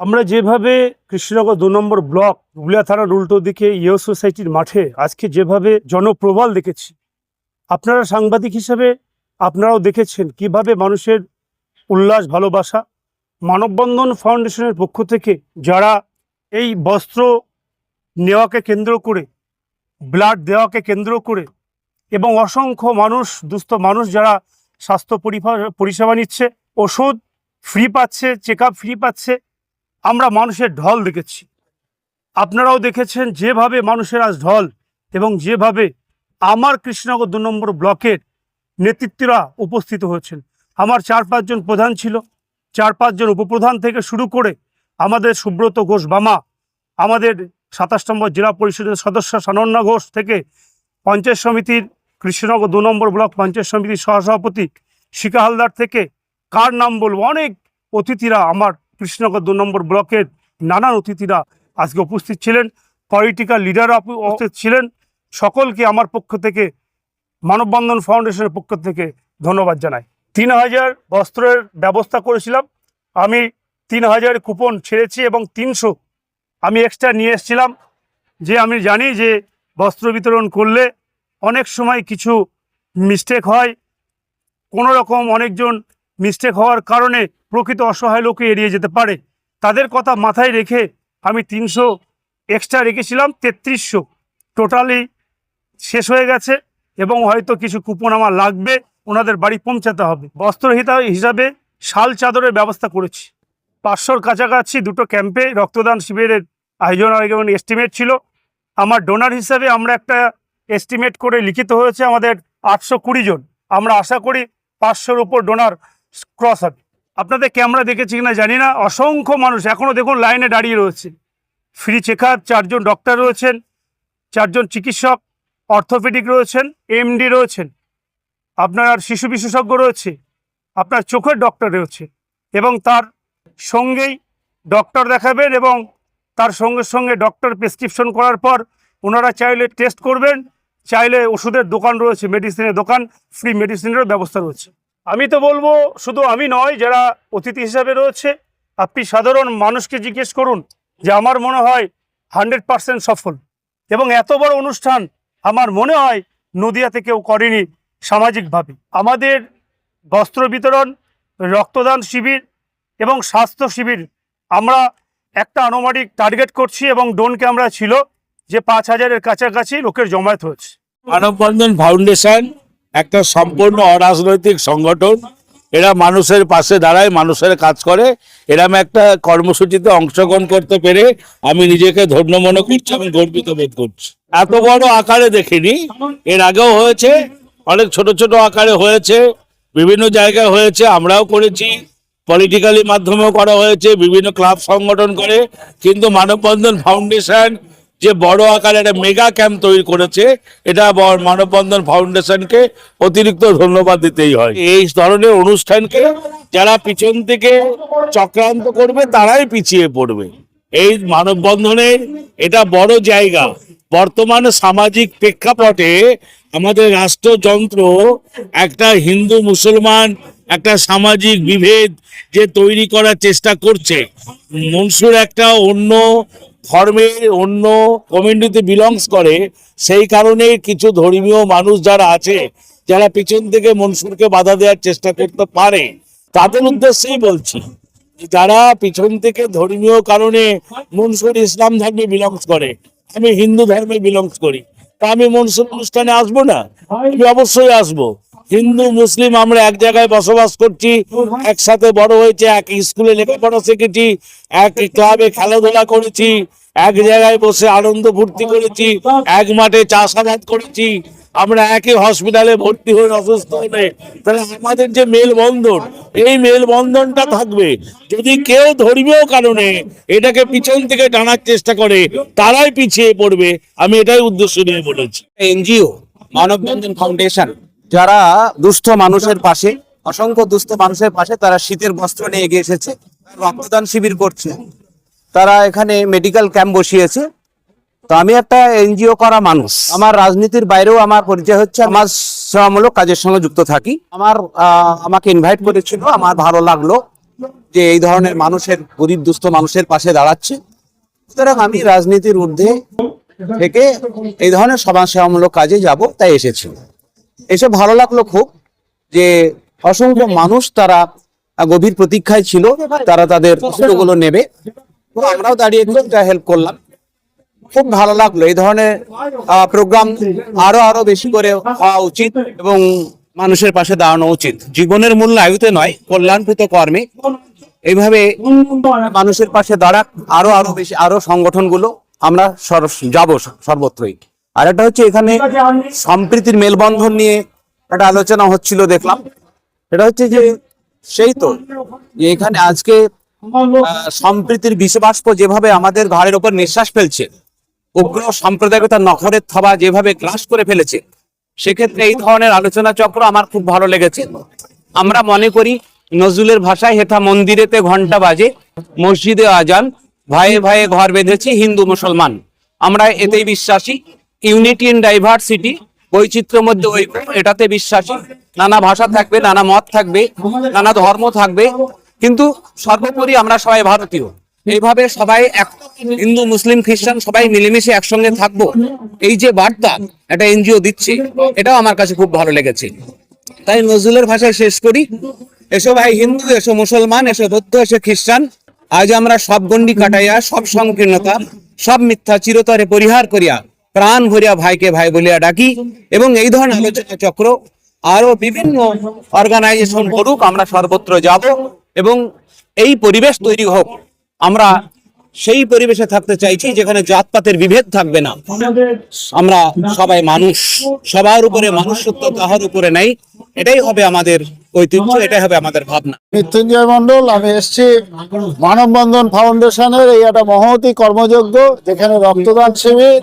আমরা যেভাবে কৃষ্ণনগর দু নম্বর ব্লক হুগলিয়া থানার উল্টো দিকে ইয়ে সোসাইটির মাঠে আজকে যেভাবে জনপ্রবাল দেখেছি, আপনারা সাংবাদিক হিসেবে আপনারাও দেখেছেন কীভাবে মানুষের উল্লাস, ভালোবাসা, মানববন্ধন ফাউন্ডেশনের পক্ষ থেকে যারা এই বস্ত্র নেওয়াকে কেন্দ্র করে, ব্লাড দেওয়াকে কেন্দ্র করে এবং অসংখ্য মানুষ, দুস্থ মানুষ যারা স্বাস্থ্য পরিষেবা নিচ্ছে, ওষুধ ফ্রি পাচ্ছে, চেক ফ্রি পাচ্ছে আমরা মানুষের ঢল দেখেছি। আপনারাও দেখেছেন যেভাবে মানুষের আজ ঢল এবং যেভাবে আমার কৃষ্ণনগর দু নম্বর ব্লকের নেতৃত্বরা উপস্থিত হয়েছেন। আমার চার পাঁচজন প্রধান ছিল। চার পাঁচজন উপপ্রধান থেকে শুরু করে আমাদের সুব্রত ঘোষ বামা, আমাদের সাতাশ নম্বর জেলা পরিষদের সদস্য সানন্যা ঘোষ থেকে পঞ্চায়েত সমিতির কৃষ্ণনগর দু নম্বর ব্লক পঞ্চায়েত সমিতির সহসভাপতি শিকা হালদার থেকে কার নাম বলব, অনেক অতিথিরা আমার কৃষ্ণনগর দু নম্বর ব্লকের নানান অতিথিরা আজকে উপস্থিত ছিলেন। পলিটিক্যাল লিডাররা উপস্থিত ছিলেন। সকলকে আমার পক্ষ থেকে, মানববন্ধন ফাউন্ডেশনের পক্ষ থেকে ধন্যবাদ জানাই। তিন হাজার বস্ত্রের ব্যবস্থা করেছিলাম। আমি তিন হাজার কুপন ছেড়েছি এবং তিনশো আমি এক্সট্রা নিয়ে এসেছিলাম। যে আমি জানি যে বস্ত্র বিতরণ করলে অনেক সময় কিছু মিস্টেক হয়। কোনো রকম অনেকজন মিস্টেক হওয়ার কারণে প্রকৃত অসহায় লোকে এড়িয়ে যেতে পারে। তাদের কথা মাথায় রেখে আমি তিনশো এক্সট্রা রেখেছিলাম, তেত্রিশশো। টোটালি শেষ হয়ে গেছে এবং হয়তো কিছু কুপন আমার লাগবে, ওনাদের বাড়ি পৌঁছাতে হবে। বস্ত্রহিতা হিসাবে শাল চাদরের ব্যবস্থা করেছি। পাঁচশোর কাছাকাছি দুটো ক্যাম্পে রক্তদান শিবিরের আয়োজন এবং এস্টিমেট ছিল। আমার ডোনার হিসাবে আমরা একটা এস্টিমেট করে লিখিত হয়েছে আমাদের আটশো কুড়ি জন। আমরা আশা করি পাঁচশোর উপর ডোনার ক্রস হবে। আপনাদের ক্যামেরা দেখেছি কিনা জানি না। অসংখ্য মানুষ এখনও দেখুন লাইনে দাঁড়িয়ে রয়েছে। ফ্রি চেকার চারজন ডক্টর রয়েছেন, চারজন চিকিৎসক অর্থোপেডিক রয়েছেন এমডি রয়েছেন। আপনার শিশু বিশেষজ্ঞ রয়েছে, আপনার চোখের ডক্টর রয়েছে এবং তার সঙ্গেই ডক্টর দেখাবেন এবং তার সঙ্গে সঙ্গে ডক্টর প্রেসক্রিপশন করার পর ওনারা চাইলে টেস্ট করবেন, চাইলে ওষুধের দোকান রয়েছে মেডিসিনের দোকান ফ্রি মেডিসিনেরও ব্যবস্থা রয়েছে। আমি তো বলব, শুধু আমি নয়, যারা অতিথি হিসাবে রয়েছে, আপনি সাধারণ মানুষকে জিজ্ঞেস করুন যে আমার মনে হয় হান্ড্রেড পার্সেন্ট সফল। এবং এত বড় অনুষ্ঠান আমার মনে হয় নদিয়াতে কেউ করেনি সামাজিকভাবে। আমাদের বস্ত্র বিতরণ, রক্তদান শিবির এবং স্বাস্থ্য শিবির, আমরা একটা আনুমানিক টার্গেট করছি এবং ডোন ক্যামেরা ছিল যে পাঁচ হাজারের কাছাকাছি লোকের জমায়েত হয়েছে। মানববন্ধন ফাউন্ডেশন একটা সম্পূর্ণ অরাজনৈতিক সংগঠন। এরা মানুষের পাশে দাঁড়ায়, মানুষের কাজ করে। এরম একটা কর্মসূচিতে অংশগ্রহণ করতে পেরে আমি নিজেকে ধন্য মনে করছি, আমি গর্বিত বোধ করছি। এত বড় আকারে দেখিনি। এর আগেও হয়েছে, অনেক ছোট ছোট আকারে হয়েছে, বিভিন্ন জায়গায় হয়েছে, আমরাও করেছি। পলিটিক্যালি মাধ্যমেও করা হয়েছে, বিভিন্ন ক্লাব সংগঠন করে। কিন্তু মানববন্ধন ফাউন্ডেশন যে বড় আকারে একটা মেগা ক্যাম্প তৈরি করেছে, এটা মানববন্ধন ফাউন্ডেশনকে অতিরিক্ত ধন্যবাদ দিতেই হয়। এই ধরনের অনুষ্ঠানকে যারা পিছন থেকে চক্রান্ত করবে, তারাই পিছিয়ে পড়বে। এই মানববন্ধনের এটা বড় জায়গা। বর্তমানে সামাজিক প্রেক্ষাপটে আমাদের রাষ্ট্রযন্ত্র একটা হিন্দু মুসলমান একটা সামাজিক বিভেদ যে তৈরি করার চেষ্টা করছে। মনসুর একটা অন্য ধর্মের অন্য কমিউনিটিতে বিলংস করে, সেই কারণে কিছু ধর্মীয় মানুষ যারা আছে, যারা পিছন থেকে মনসুরকে বাধা দেওয়ার চেষ্টা করতে পারে, তাদের উদ্দেশ্যেই বলছি, যারা পিছন থেকে ধর্মীয় কারণে মনসুর ইসলাম ধর্মে বিলংস করে, আমি হিন্দু ধর্মে বিলংস করি, তা আমি মনসুর অনুষ্ঠানে আসব না? আমি অবশ্যই আসব। হিন্দু, মুসলিম আমরা এক জায়গায় বসবাস করছি, একসাথে বড় হয়েছে, এক স্কুলে লেখাপড়া শিখেছি, এক ক্লাবে খেলাধুলা করেছি, এক জায়গায় বসে আনন্দ ফুর্তি করেছি, এক মাঠে চাষাবাদ করেছি, আমরা একই হসপিটালে ভর্তি হয়ে অসুস্থ হলে। তাহলে আমাদের যে মেলবন্ধন, এই মেলবন্ধনটা থাকবে। যদি কেউ ধর্মীয় কারণে এটাকে পিছন থেকে টানার চেষ্টা করে, তারাই পিছিয়ে পড়বে। আমি এটাই উদ্দেশ্য নিয়ে বলেছি। এনজিও, মানববন্ধন ফাউন্ডেশন যারা দুস্থ মানুষের পাশে, অসংখ্য দুস্থ মানুষের পাশে তারা শীতের বস্ত্র নিয়ে এগিয়ে এসেছে, রক্তদান শিবির করছে। তারা এখানে মেডিকেল ক্যাম্প বসিয়েছে। তো আমি একটা এনজিও করা মানুষ। আমার রাজনীতির বাইরেও আমার পরিচয় হচ্ছে, আমার সেবামূলক কাজের সঙ্গে যুক্ত থাকি। আমার আমাকে ইনভাইট করেছিল, আমার ভালো লাগল যে এই ধরনের মানুষের, গরিব দুস্থ মানুষের পাশে দাঁড়াচ্ছে। সুতরাং আমি রাজনীতির ঊর্ধ্বে থেকে এই ধরনের সমাজসেবামূলক কাজে যাব, তাই এসেছি। এসে ভালো লাগল খুব যে অসংখ্য মানুষ তারা গভীর প্রতীক্ষায় ছিল, তারা তাদের প্রশ্নগুলো নেবে। আমরাও দাঁড়িয়ে হেল্প করলাম। খুব ভালো লাগল। এই ধরনের প্রোগ্রাম আরও আরও বেশি করে হওয়া উচিত এবং মানুষের পাশে দাঁড়ানো উচিত। জীবনের মূল্য আয়ুতে নয়, কল্যাণকৃত কর্মে। এইভাবে মানুষের পাশে দাঁড়াক, আরও আরও বেশি, আরও সংগঠনগুলো আমরা যাব সর্বত্রই। আর একটা হচ্ছে এখানে সম্প্রীতির মেলবন্ধন নিয়ে একটা আলোচনা হচ্ছিল দেখলাম। এটা হচ্ছে যে সেই তো যে এখানে আজকে সম্প্রীতির বিষবাষ্প যেভাবে আমাদের ঘাড়ের ওপর নিঃশ্বাস ফেলছে উগ্র সাম্প্রদায়িকতার নখরের থাবা যেভাবে গ্রাস করে ফেলেছে সেক্ষেত্রে এই ধরনের আলোচনা চক্র আমার খুব ভালো লেগেছে। আমরা মনে করি নজরুলের ভাষায় হেথা মন্দিরেতে ঘণ্টা বাজে মসজিদে আজান ভাইয়ে ভাইয়ে ঘর বেঁধেছি হিন্দু মুসলমান। আমরা এতেই বিশ্বাসী। ইউনিটি ইন ডাইভার্সিটি বৈচিত্র্যের মধ্যে ঐক্য এটাতে বিশ্বাসী। নানা ভাষা থাকবে, নানা মত থাকবে, নানা ধর্ম থাকবে, কিন্তু সর্বোপরি আমরা সবাই ভারতীয়। এইভাবে সবাই এক হিন্দু, মুসলিম, খ্রিস্টান সবাই মিলেমিশে একসঙ্গে থাকব, এই যে বার্তা একটা এনজিও দিচ্ছে, এটাও আমার কাছে খুব ভালো লেগেছে। তাই নজরুলের ভাষায় শেষ করি। এসো ভাই হিন্দু, এসো মুসলমান, এসো বৌদ্ধ, এসো খ্রিস্টান। আজ আমরা সব গণ্ডি কাটাইয়া, সব সংকীর্ণতা, সব মিথ্যা চিরতরে পরিহার করিয়া প্রাণ ভরিয়া ভাইকে ভাই বলিয়া ডাকি এবং এই ধরনের আলোচনা চক্র আরও বিভিন্ন অর্গানাইজেশন করুক আমরা সর্বত্র যাব এবং এই পরিবেশ তৈরি হোক আমরা সেই পরিবেশে থাকতে চাইছি যেখানে জাতপাতের বিভেদ থাকবে না। আমরা সবাই মানুষ। সবার উপরে মানুষত্ব কাহার উপরে নাই। এটাই হবে আমাদের ঐতিহ্য, এটাই হবে আমাদের ভাবনা। মৃত্যুঞ্জয় মন্ডল আমি এসেছি মানববন্ধন ফাউন্ডেশনের এই একটা মহতি কর্মযজ্ঞ, যেখানে রক্তদান শিবির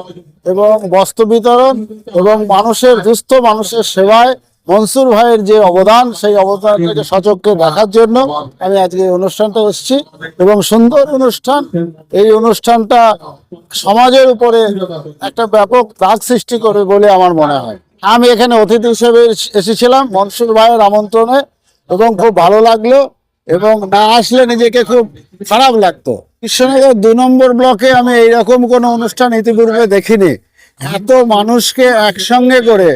এবং বস্ত্র বিতরণ এবং মানুষের দুস্থ মানুষের সেবায় মনসুর ভাইয়ের যে অবদান সেই অবদানটাকে সচক্ষে দেখার জন্য আমি আজকে অনুষ্ঠানটা এসেছি এবং সুন্দর অনুষ্ঠান। এই অনুষ্ঠানটা সমাজের উপরে একটা ব্যাপক দাগ সৃষ্টি করে বলে আমার মনে হয়। আমি এখানে অতিথি হিসেবে এসেছিলাম মনসুর ভাইয়ের আমন্ত্রণে এবং খুব ভালো লাগল এবং না আসলে নিজেকে খুব খারাপ লাগতো। কৃষ্ণনগর দু নম্বর ব্লকে আমি এইরকম কোনো অনুষ্ঠান ইতিপূর্বে দেখিনি। এত মানুষকে একসঙ্গে করে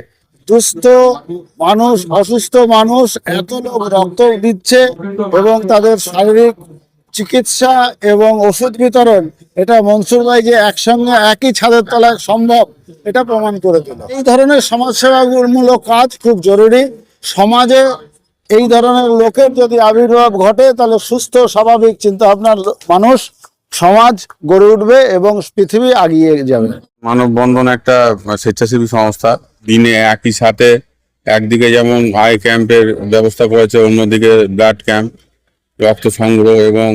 দুস্থ মানুষ, অসুস্থ মানুষ এত লোক রক্ত দিচ্ছে এবং তাদের শারীরিক চিকিৎসা এবং ওষুধ বিতরণ, এটা মনসুর ভাই যে একসঙ্গে একই ছাদের তলায় সম্ভব, এটা প্রমাণ করে দিল। এই ধরনের সমাজসেবামূলক কাজ খুব জরুরি। সমাজে এই ধরনের লোকের যদি আবির্ভাব ঘটে, তাহলে সুস্থ, স্বাভাবিক চিন্তা ভাবনার মানুষ সমাজ গড়ে উঠবে এবং পৃথিবী আগিয়ে যাবে। মানববন্ধন একটা স্বেচ্ছাসেবী সংস্থা। দিনে একই সাথে একদিকে যেমন আই ক্যাম্পের ব্যবস্থা করেছে, অন্যদিকে ব্লাড ক্যাম্প, রক্ত সংগ্রহ এবং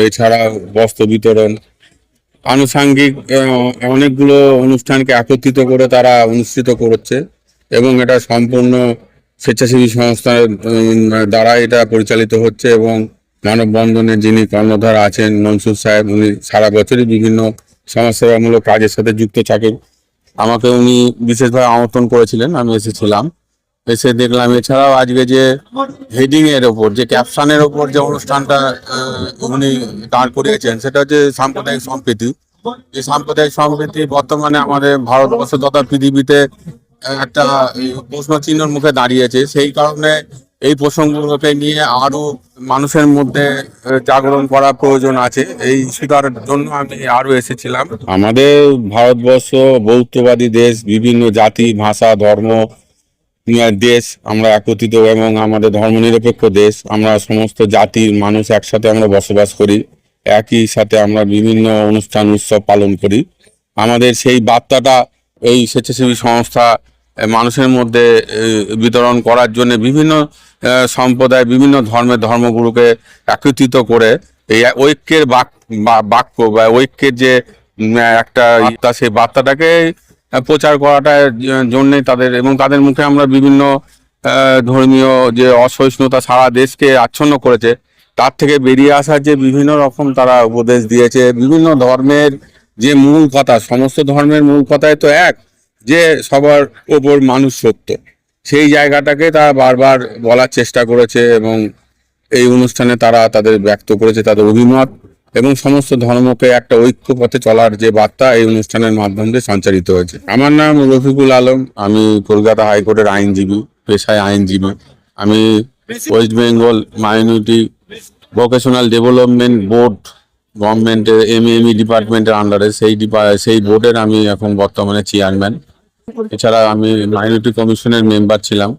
এছাড়া বস্ত্র বিতরণ। আনুষাঙ্গিক অনেকগুলো অনুষ্ঠানকে একত্রিত করে তারা অনুষ্ঠিত করছে এবং এটা সম্পূর্ণ স্বেচ্ছাসেবী সংস্থার দ্বারা এটা পরিচালিত হচ্ছে এবং মানববন্ধনের যিনি কর্ণধার আছেন মনসুর সাহেব, উনি সারা বছরই বিভিন্ন সমাজসেবামূলক কাজের সাথে যুক্ত থাকেন। আমাকে উনি বিশেষভাবে আমন্ত্রণ করেছিলেন, আমি এসেছিলাম। এসে দেখলাম, এছাড়াও আজকে যে হেডিং এর ওপর, যে ক্যাপশনের ওপর যে অনুষ্ঠানটা উনি দাঁড় করিয়েছেন, সেটা হচ্ছে সাম্প্রদায়িক সম্প্রীতি। এই সাম্প্রদায়িক সম্প্রীতি বর্তমানে আমাদের ভারতবর্ষ তথা পৃথিবীতে একটা প্রশ্ন চিহ্নের মুখে দাঁড়িয়েছে। সেই কারণে এই প্রসঙ্গগুলোকে নিয়ে আরও মানুষের মধ্যে জাগরণ করা প্রয়োজন আছে। এই ইস্যুটার জন্য আমি আরও এসেছিলাম। আমাদের ভারতবর্ষ বৌদ্ধবাদী দেশ, বিভিন্ন জাতি, ভাষা, ধর্ম দেশ, আমরা একত্রিত এবং আমাদের ধর্মনিরপেক্ষ দেশ। আমরা সমস্ত জাতির মানুষ একসাথে আমরা বসবাস করি। একই সাথে আমরা বিভিন্ন অনুষ্ঠান, উৎসব পালন করি। আমাদের সেই বার্তাটা এই স্বেচ্ছাসেবী সংস্থা মানুষের মধ্যে বিতরণ করার জন্য বিভিন্ন সম্প্রদায়, বিভিন্ন ধর্মের ধর্মগুলোকে একত্রিত করে এই ঐক্যের বাক বাক্য বা ঐক্যের যে একটা বার্তা সেই বার্তাটাকে প্রচার করাটার জন্যে তাদের, এবং তাদের মুখে আমরা বিভিন্ন ধর্মীয় যে অসহিষ্ণুতা সারা দেশকে আচ্ছন্ন করেছে, তার থেকে বেরিয়ে আসার যে বিভিন্ন রকম তারা উপদেশ দিয়েছে, বিভিন্ন ধর্মের যে মূল কথা, সমস্ত ধর্মের মূল কথাই তো এক যে সবার ওপর মানুষ সত্য। সেই জায়গাটাকে তারা বারবার বলার চেষ্টা করেছে এবং এই অনুষ্ঠানে তারা তাদের ব্যক্ত করেছে তাদের অভিমত এবং সমস্ত ধর্মকে একটা ঐক্য পথে চলার যে বার্তা এই অনুষ্ঠানের মাধ্যমে সঞ্চারিত হয়েছে। আমার নাম রফিকুল আলম, আমি কলকাতা হাইকোর্টের আইনজীবী, পেশায় আইনজীবী। আমি West Bengal minority vocational development board গভর্নমেন্টের এম এমই ডিপার্টমেন্টের আন্ডারে সেই সেই বোর্ডের আমি এখন বর্তমানে চেয়ারম্যান এছাড়া আমি মাইনরিটি কমিশনের মেম্বার ছিলাম।